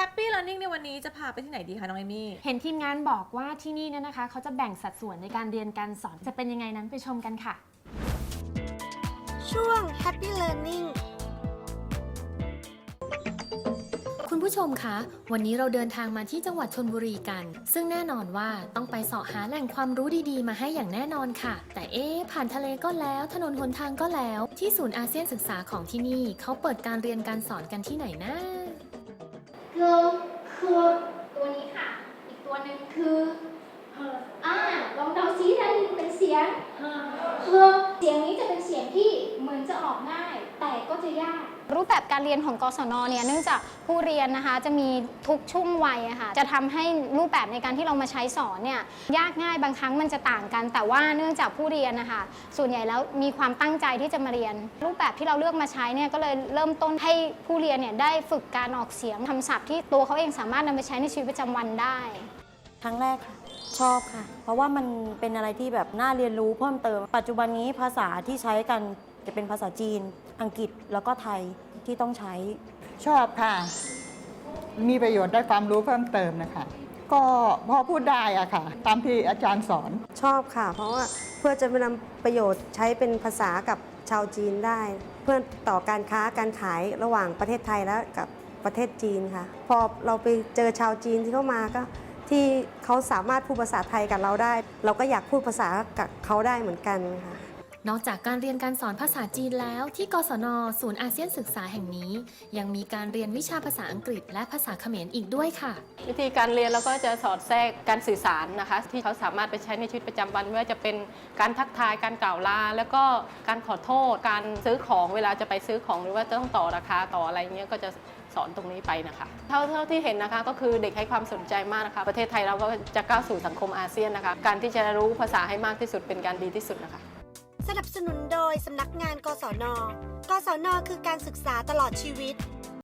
Happy Learning ในวันนี้จะพาไปที่ไหนดีคะน้องเอมี่ เห็นทีมงานบอกว่าที่นี่เนี่ยนะคะ เขาจะแบ่งสัดส่วนในการเรียนการสอนจะเป็นยังไงนั้นไปชมกันค่ะ ช่วง Happy Learning คุณผู้ชมคะ วันนี้เราเดินทางมาที่จังหวัดชนบุรีกัน ซึ่งแน่นอนว่าต้องไปเสาะหาแหล่งความรู้ดีๆ มาให้อย่างแน่นอนค่ะ แต่เอ๊ะผ่านทะเลก็แล้ว ถนนหนทางก็แล้ว ที่ศูนย์อาเซียนศึกษาของที่นี่เขาเปิดการเรียนการสอนกันที่ไหนนะคือ คือตัวนี้ค่ะ อีกตัวหนึ่งคืออ่าลองเดาซิถ้าเป็นเสียงคือเสียงนี้จะเป็นเสียงที่เหมือนจะออกง่าย แต่ก็จะยาก รูปแบบการเรียนของกศนเนี่ยเนื่องจากผู้เรียนนะคะจะมีทุกช่วงวัยอะค่ะจะทำให้รูปแบบในการที่เรามาใช้สอนเนี่ยยากง่ายบางครั้งมันจะต่างกัน แต่ว่าเนื่องจากผู้เรียนนะคะส่วนใหญ่แล้วมีความตั้งใจที่จะมาเรียน รูปแบบที่เราเลือกมาใช้เนี่ยก็เลยเริ่มต้นให้ผู้เรียนเนี่ยได้ฝึกการออกเสียงคำศัพท์ที่ตัวเขาเองสามารถนำไปใช้ในชีวิตประจำวันได้ ครั้งแรกค่ะชอบค่ะ เพราะว่ามันเป็นอะไรที่แบบน่าเรียนรู้เพิ่มเติม ปัจจุบันนี้ภาษาที่ใช้กันจะเป็นภาษาจีน อังกฤษแล้วก็ไทยที่ต้องใช้ ชอบค่ะ มีประโยชน์ได้ความรู้เพิ่มเติมนะคะ ก็พอพูดได้อะค่ะ ตามที่อาจารย์สอน ชอบค่ะ เพราะว่าเพื่อจะมานำประโยชน์ใช้เป็นภาษากับชาวจีนได้ เพื่อต่อการค้าการขายระหว่างประเทศไทยและกับประเทศจีนค่ะ พอเราไปเจอชาวจีนที่เข้ามาก็ที่เขาสามารถพูดภาษาไทยกับเราได้ เราก็อยากพูดภาษากับเขาได้เหมือนกันค่ะ นอกจากการเรียนการสอนภาษาจีนแล้ว ที่กศน ศูนย์อาเซียนศึกษาแห่งนี้ ยังมีการเรียนวิชาภาษาอังกฤษ และภาษาเขมรอีกด้วยค่ะ วิธีการเรียนเราก็จะสอดแทรกการสื่อสารนะคะ ที่เขาสามารถไปใช้ในชีวิตประจำวันไม่ว่าจะเป็นการทักทายการกล่าวลา แล้วก็การขอโทษการซื้อของเวลาจะไปซื้อของหรือว่าต้องต่อราคาต่ออะไรเงี้ยก็จะสอนตรงนี้ไปนะคะ เท่าเท่าที่เห็นนะคะก็คือเด็กให้ความสนใจมากนะคะ ประเทศไทยเราก็จะก้าวสู่สังคมอาเซียนนะคะ การที่จะรู้ภาษาให้มากที่สุดเป็นการดีที่สุดนะคะ สนับสนุนโดยสำนักงานกศน กศน คือการศึกษาตลอดชีวิต